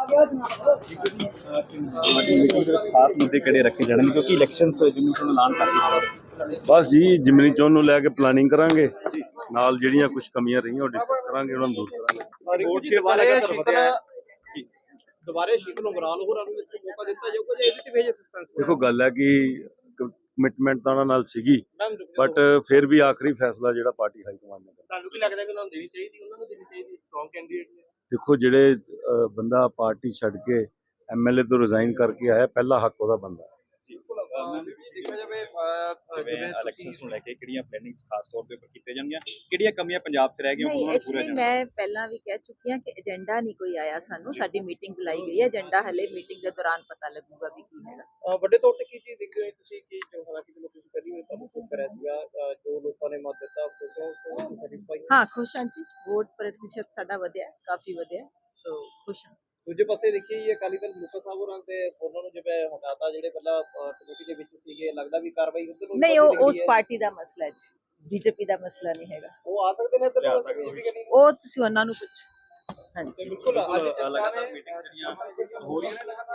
ਸਾਡੀ ਮੀਟਿੰਗ ਦੇ ਵਿੱਚ ਖਾਸ ਮੁੱਦੇ ਕਿਹੜੇ ਰੱਖੇ ਜਾਣਗੇ ਕਿਉਂਕਿ ਇਲੈਕਸ਼ਨਸ ਜਿਵੇਂ ਤੁਹਾਨੂੰ ਐਲਾਨ ਕਰ ਬਸ ਜੀ ਜਿਮਨੀ ਚੋਣ ਨੂੰ ਲੈ ਕੇ ਪਲਾਨਿੰਗ ਕਰਾਂਗੇ। ਨਾਲ ਜਿਹੜੀਆਂ ਕੁਝ ਕਮੀਆਂ ਰਹੀਆਂ ਉਹ ਡਿਸਕਸ ਕਰਾਂਗੇ ਉਹਨਾਂ ਨੂੰ ਦੂਰ ਕਰਾਂਗੇ। ਰਿੰਕੂ ਜੀ ਦੁਬਾਰੇ ਸ਼ੀਤਲ ਦੁਬਾਰੇ ਸ਼ੀਤਲ ਉਮਰਾਨ ਹੋਰਾਂ ਨੂੰ ਇੱਕ ਮੌਕਾ ਦਿੱਤਾ ਜਾਊਗਾ ਜਾਂ ਇਹਦੇ ਚ ਵੀ ਸਸਪੈਂਸ ਦੇਖੋ ਗੱਲ ਹੈ ਕਿ ਕਮਿਟਮੈਂਟ ਤਾਂ ਉਹਨਾਂ ਨਾਲ ਸੀਗੀ ਬਟ ਫਿਰ ਵੀ ਆਖਰੀ ਫੈਸਲਾ ਜਿਹੜਾ ਪਾਰਟੀ ਹਾਈ ਕਮਾਂਡ ਨੇ ਕਰਨਾ। ਤੁਹਾਨੂੰ ਕੀ ਲੱਗਦਾ ਕਿ ਉਹਨਾਂ ਨੂੰ ਦੇਣੀ ਚਾਹੀਦੀ ਉਹਨਾਂ ਨੂੰ ਦੇਣੀ ਚਾਹੀਦੀ ਸਟਰੋਂਗ ਕੈਂਡੀਡੇਟ ਦੇਖੋ ਜਿਹੜੇ ਬੰਦਾ ਪਾਰਟੀ ਛੱਡ ਕੇ ਐਮਐਲਏ ਤੋਂ ਰਿਜ਼ਾਈਨ ਕਰਕੇ ਆਇਆ ਪਹਿਲਾ ਹੱਕ ਉਹਦਾ ਬੰਦਾ ਇਲੈਕਸ਼ਨਸ ਨੂੰ ਲੈ ਕੇ ਕਿਹੜੀਆਂ ਪਲੈਨਿੰਗਸ ਖਾਸ ਤੌਰ ਤੇ ਉੱਪਰ ਕੀਤੇ ਜਾਣਗੀਆਂ ਕਿਹੜੀਆਂ ਕਮੀਆਂ ਪੰਜਾਬ 'ਚ ਰਹਿ ਗਈਆਂ ਨਹੀਂ ਉਹਨਾਂ ਨੂੰ ਪੂਰਾ ਐਕਚੁਅਲੀ ਜਾਣਾ ਮੈਂ ਪਹਿਲਾਂ ਵੀ ਕਹਿ ਚੁੱਕੀ ਹਾਂ ਕਿ ਏਜੰਡਾ ਨਹੀਂ ਕੋਈ ਆਇਆ ਸਾਨੂੰ ਸਾਡੀ ਮੀਟਿੰਗ ਬੁਲਾਈ ਗਈ ਹੈ ਏਜੰਡਾ ਹਲੇ ਮੀਟਿੰਗ ਦੇ ਦੌਰਾਨ ਪਤਾ ਲੱਗੂਗਾ ਵੀ ਕੀ ਹੈਗਾ ਵੱਡੇ ਤੌਰ ਤੇ ਕੀ ਚੀਜ਼ ਦੇਖ ਰਹੇ ਹੋ ਤੁਸੀਂ ਕਿ ਜੋ ਹਾਲਾਂਕਿ ਜਦੋਂ ਤੁਸੀਂ ਪਹਿਲੀ ਵਾਰ ਤੁਹਾਨੂੰ ਫੋਨ ਕਰਿਆ ਸੀਗਾ ਅਹ, ਜੋ ਲੋਕਾਂ ਨੇ ਮਤ ਦਿੱਤਾ ਉਹ ਹਾਂ ਖੁਸ਼ ਹਾਂ ਜੀ। ਵੋਟ ਪ੍ਰਤੀਸ਼ਤ ਸਾਡਾ ਵਧਿਆ ਕਾਫੀ ਵਧਿਆ ਸੋ ਖੁਸ਼ ਹਾਂ। ਦੂਜੇ ਪਾਸੇ ਦੇਖੀਏ ਇਹ ਅਕਾਲੀ ਦਲ ਮੁਕਤਸਰ ਸਾਹਿਬ ਹੋਰਾਂ ਤੇ ਉਹਨਾਂ ਨੂੰ ਜਿਵੇਂ ਹਟਾਤਾ ਜਿਹੜੇ ਪਹਿਲਾਂ ਕਮੇਟੀ ਦੇ ਵਿੱਚ ਸੀਗੇ ਲੱਗਦਾ ਵੀ ਕਾਰਵਾਈ ਉਧਰ ਨੂੰ ਨਹੀਂ ਉਹ ਉਸ। ਪਾਰਟੀ ਦਾ ਮਸਲਾ ਹੈ ਜੀ। ਬੀਜੇਪੀ ਦਾ ਮਸਲਾ ਨਹੀਂ ਹੈਗਾ। ਉਹ ਆ ਸਕਦੇ ਨੇ ਕਰਨੀ ਉਹ ਤੁਸੀਂ ਉਹਨਾਂ ਨੂੰ ਪੁੱਛੋ। ਹਾਂਜੀ। ਤੇ ਬਿਲਕੁਲ ਅੱਜ ਲਗਾਤਾਰ ਮੀਟਿੰਗ ਜਿਹੜੀਆਂ ਹੋ ਰਹੀਆਂ ਨੇ ਲਗਾਤਾਰ।